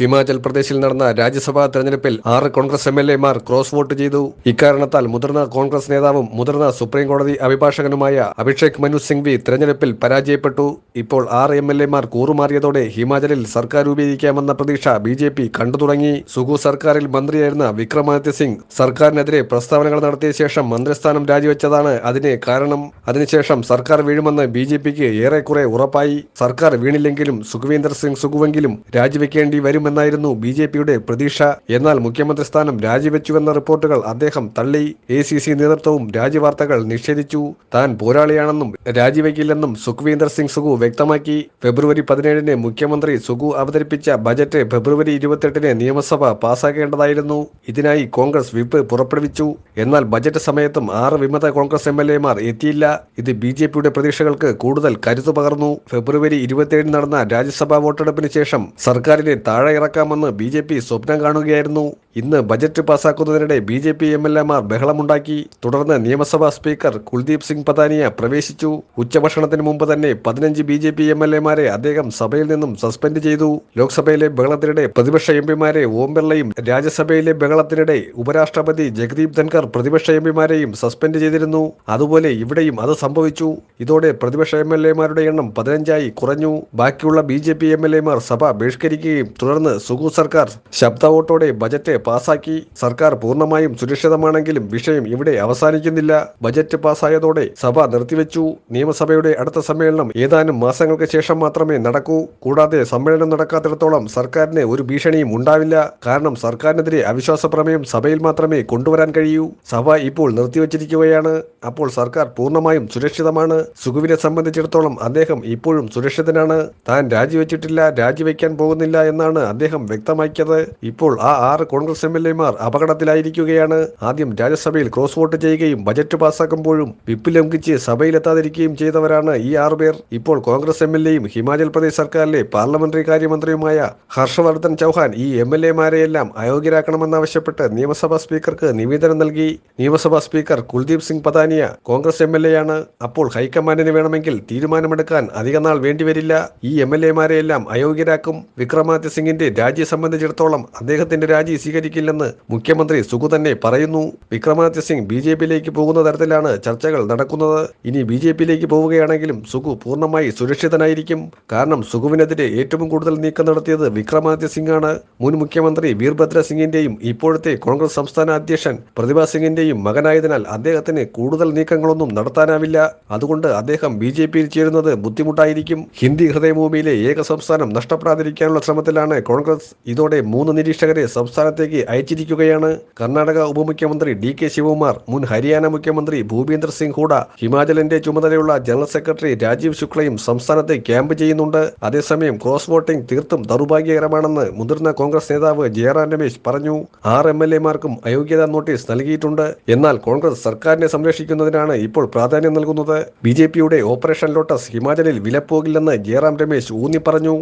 ഹിമാചൽ പ്രദേശിൽ നടന്ന രാജ്യസഭാ തെരഞ്ഞെടുപ്പിൽ ആറ് കോൺഗ്രസ് എം എൽ എമാർ ക്രോസ് വോട്ട് ചെയ്തു. ഇക്കാരണത്താൽ മുതിർന്ന കോൺഗ്രസ് നേതാവും മുതിർന്ന സുപ്രീം കോടതി അഭിഭാഷകനുമായ അഭിഷേക് മനു സിംഗ്വി തെരഞ്ഞെടുപ്പിൽ പരാജയപ്പെട്ടു. ഇപ്പോൾ ആറ് എം എൽ എമാർ കൂറുമാറിയതോടെ ഹിമാചലിൽ സർക്കാർ രൂപീകരിക്കാമെന്ന പ്രതീക്ഷ ബി ജെ പി കണ്ടു തുടങ്ങി. സുഗു സർക്കാരിൽ മന്ത്രിയായിരുന്ന വിക്രമാദിത്യ സിംഗ് സർക്കാരിനെതിരെ പ്രസ്താവനകൾ നടത്തിയ ശേഷം മന്ത്രിസ്ഥാനം രാജിവെച്ചതാണ് അതിന് കാരണം. അതിനുശേഷം സർക്കാർ വീഴുമെന്ന് ബി ജെ പിക്ക് ഏറെക്കുറെ ഉറപ്പായി. സർക്കാർ വീണില്ലെങ്കിലും സുഖവീന്ദർ സിംഗ് സുഖുവെങ്കിലും രാജിവെക്കേണ്ടി വരുമെന്നായിരുന്നു ബി ജെ പിയുടെ പ്രതീക്ഷ. എന്നാൽ മുഖ്യമന്ത്രി സ്ഥാനം രാജിവെച്ചുവെന്ന റിപ്പോർട്ടുകൾ അദ്ദേഹം തള്ളി. എ സി സി നേതൃത്വവും രാജിവാർത്തകൾ നിഷേധിച്ചു. താൻ പോരാളിയാണെന്നും രാജിവെക്കില്ലെന്നും സുഖ്വീന്ദർ സിംഗ് സുഗു വ്യക്തമാക്കി. ഫെബ്രുവരി പതിനേഴിന് മുഖ്യമന്ത്രി സുഗു അവതരിപ്പിച്ച ബജറ്റ് ഫെബ്രുവരി ഇരുപത്തെട്ടിന് നിയമസഭ പാസാക്കേണ്ടതായിരുന്നു. ഇതിനായി കോൺഗ്രസ് വിപ്പ് പുറപ്പെടുവിച്ചു. എന്നാൽ ബജറ്റ് സമയത്തും ആറ് വിമത കോൺഗ്രസ് എം എൽ എമാർ എത്തിയില്ല. ഇത് ബി ജെ പിയുടെ പ്രതീക്ഷകൾക്ക് കൂടുതൽ കരുത്തു പകർന്നു. ഫെബ്രുവരി ഇരുപത്തിയേഴിന് നടന്ന രാജ്യസഭാ വോട്ടെടുപ്പിന് ശേഷം സർക്കാരിനെ താഴെ ഇറക്കാമെന്ന് ബി ജെ പി സ്വപ്നം കാണുകയായിരുന്നു. ഇന്ന് budget പാസാക്കുന്നതിനിടെ B J P M L എമാർ ബഹളമുണ്ടാക്കി. തുടർന്ന് നിയമസഭാ സ്പീക്കർ കുൽദീപ് സിംഗ് പതാനിയ പ്രവേശിച്ചു. ഉച്ചഭക്ഷണത്തിന് മുമ്പ് തന്നെ പതിനഞ്ച് B J P M L എമാരെ അദ്ദേഹം സഭയിൽ നിന്നും സസ്പെൻഡ് ചെയ്തു. ലോക്സഭയിലെ ബഹളത്തിനിടെ പ്രതിപക്ഷ എം പിമാരെ ഓം ബിർളയും രാജ്യസഭയിലെ ബഹളത്തിനിടെ ഉപരാഷ്ട്രപതി ജഗദീപ് ധൻഖർ പ്രതിപക്ഷ എം പിമാരെയും സസ്പെൻഡ് ചെയ്തിരുന്നു. അതുപോലെ ഇവിടെയും അത് സംഭവിച്ചു. ഇതോടെ പ്രതിപക്ഷ എം എൽ എമാരുടെ എണ്ണം പതിനഞ്ചായി കുറഞ്ഞു. ബാക്കിയുള്ള B J P M L എമാർ സഭ ബഹിഷ്കരിക്കുകയും തുടർന്ന് സുഗു സർക്കാർ ശബ്ദ വോട്ടോടെ ബജറ്റ് പാസാക്കി. സർക്കാർ പൂർണമായും സുരക്ഷിതമാണെങ്കിലും വിഷയം ഇവിടെ അവസാനിക്കുന്നില്ല. ബജറ്റ് പാസായതോടെ സഭ നിർത്തിവെച്ചു. നിയമസഭയുടെ അടുത്ത സമ്മേളനം ഏതാനും മാസങ്ങൾക്ക് ശേഷം മാത്രമേ നടക്കൂ. കൂടാതെ സമ്മേളനം നടക്കാത്തിടത്തോളം സർക്കാരിന് ഒരു ഭീഷണിയും ഉണ്ടാവില്ല. കാരണം സർക്കാരിനെതിരെ അവിശ്വാസ പ്രമേയം സഭയിൽ മാത്രമേ കൊണ്ടുവരാൻ കഴിയൂ. സഭ ഇപ്പോൾ നിർത്തിവച്ചിരിക്കുകയാണ്. അപ്പോൾ സർക്കാർ പൂർണമായും സുരക്ഷിതമാണ്. സുഖുവിനെ സംബന്ധിച്ചിടത്തോളം അദ്ദേഹം ഇപ്പോഴും സുരക്ഷിതനാണ്. താൻ രാജിവെച്ചിട്ടില്ല രാജിവെക്കാൻ പോകുന്നില്ല എന്നാണ് അദ്ദേഹം വ്യക്തമാക്കിയത്. ഇപ്പോൾ ആ ആറ് കോൺഗ്രസ് എം എൽ എമാർ അപകടത്തിലായിരിക്കുകയാണ്. ആദ്യം രാജ്യസഭയിൽ ക്രോസ് വോട്ട് ചെയ്യുകയും ബജറ്റ് പാസ്സാക്കുമ്പോഴും വിപ്പ് ലംഘിച്ച് സഭയിലെത്താതിരിക്കുകയും ചെയ്തവരാണ് ഈ ആറുപേർ ഇപ്പോൾ കോൺഗ്രസ് എം എൽ എയും ഹിമാചൽ പ്രദേശ് സർക്കാരിലെ പാർലമെന്ററി കാര്യമന്ത്രിയുമായ ഹർഷവർദ്ധൻ ചൗഹാൻ ഈ എം എൽ എമാരെയെല്ലാം അയോഗ്യരാക്കണമെന്നാവശ്യപ്പെട്ട് നിയമസഭാ സ്പീക്കർക്ക് നിവേദനം നൽകി. നിയമസഭാ speaker Kuldeep Singh Pathania Congress M L A ആണ് അപ്പോൾ ഹൈക്കമാൻഡിന് വേണമെങ്കിൽ തീരുമാനമെടുക്കാൻ അധികനാൾ വേണ്ടിവരില്ല. ഈ എം എൽ എമാരെയെല്ലാം അയോഗ്യരാക്കും. വിക്രമാദിത്യ സിംഗിന്റെ രാജി സംബന്ധിച്ചിടത്തോളം അദ്ദേഹത്തിന്റെ രാജി സ്വീകരിക്കില്ലെന്ന് മുഖ്യമന്ത്രി സുഖു തന്നെ പറയുന്നു. വിക്രമാദിത്യ സിംഗ് ബി ജെ പിയിലേക്ക് പോകുന്ന തരത്തിലാണ് ചർച്ചകൾ നടക്കുന്നത്. ഇനി ബി ജെ പിയിലേക്ക് പോവുകയാണെങ്കിലും സുഖു പൂർണമായി സുരക്ഷിതനായിരിക്കും. കാരണം സുഖുവിനെതിരെ ഏറ്റവും കൂടുതൽ നീക്കം നടത്തിയത് വിക്രമാദിത്യ സിംഗാണ്. മുൻ മുഖ്യമന്ത്രി വീർഭദ്ര സിംഗിന്റെയും ഇപ്പോഴത്തെ കോൺഗ്രസ് സംസ്ഥാന അധ്യക്ഷൻ പ്രതിഭാ സിംഗിന്റെയും മകനായതിനാൽ അദ്ദേഹത്തിന് കൂടുതൽ നീക്കങ്ങളൊന്നും നടത്താനാവില്ല. അതുകൊണ്ട് അദ്ദേഹം ബി ജെ പിയിൽ ചേരുന്നത് ബുദ്ധിമുട്ടായിരിക്കും. ഹിന്ദി ഹൃദയഭൂമിയിലെ ഏക സംസ്ഥാനം നഷ്ടപ്പെടാതിരിക്കാനുള്ള ശ്രമത്തിലാണ് കോൺഗ്രസ്. ഇതോടെ മൂന്ന് നിരീക്ഷകരെ സംസ്ഥാനത്തേക്ക് അയച്ചിരിക്കുകയാണ്. കർണാടക ഉപമുഖ്യമന്ത്രി ഡി കെ ശിവകുമാർ മുൻ ഹരിയാന മുഖ്യമന്ത്രി ഭൂപേന്ദ്ര സിംഗ് ഹൂഡ ഹിമാചലിന്റെ ചുമതലയുള്ള ജനറൽ സെക്രട്ടറി രാജീവ് ശുക്ലയും സംസ്ഥാനത്ത് ക്യാമ്പ് ചെയ്യുന്നുണ്ട്. അതേസമയം ക്രോസ് വോട്ടിംഗ് തീർത്തും ദൗർഭാഗ്യകരമാണെന്ന് മുതിർന്ന കോൺഗ്രസ് നേതാവ് ജയറാം രമേശ് പറഞ്ഞു. ആറ് എം എൽ എമാർക്കും അയോഗ്യതാ നോട്ടീസ് നൽകിയിട്ടുണ്ട്. എന്നാൽ കോൺഗ്രസ് സർക്കാരിനെ സംരക്ഷിക്കുന്നതിനാണ് ഇപ്പോൾ പ്രാധാന്യം നൽകുന്നത്. ബി ജെ പിയുടെ ഓപ്പറേഷൻ ലോട്ടസ് ഹിമാചലിൽ വിലപ്പോകില്ലെന്ന് ജയറാം രമേശ് ഊന്നി പറഞ്ഞു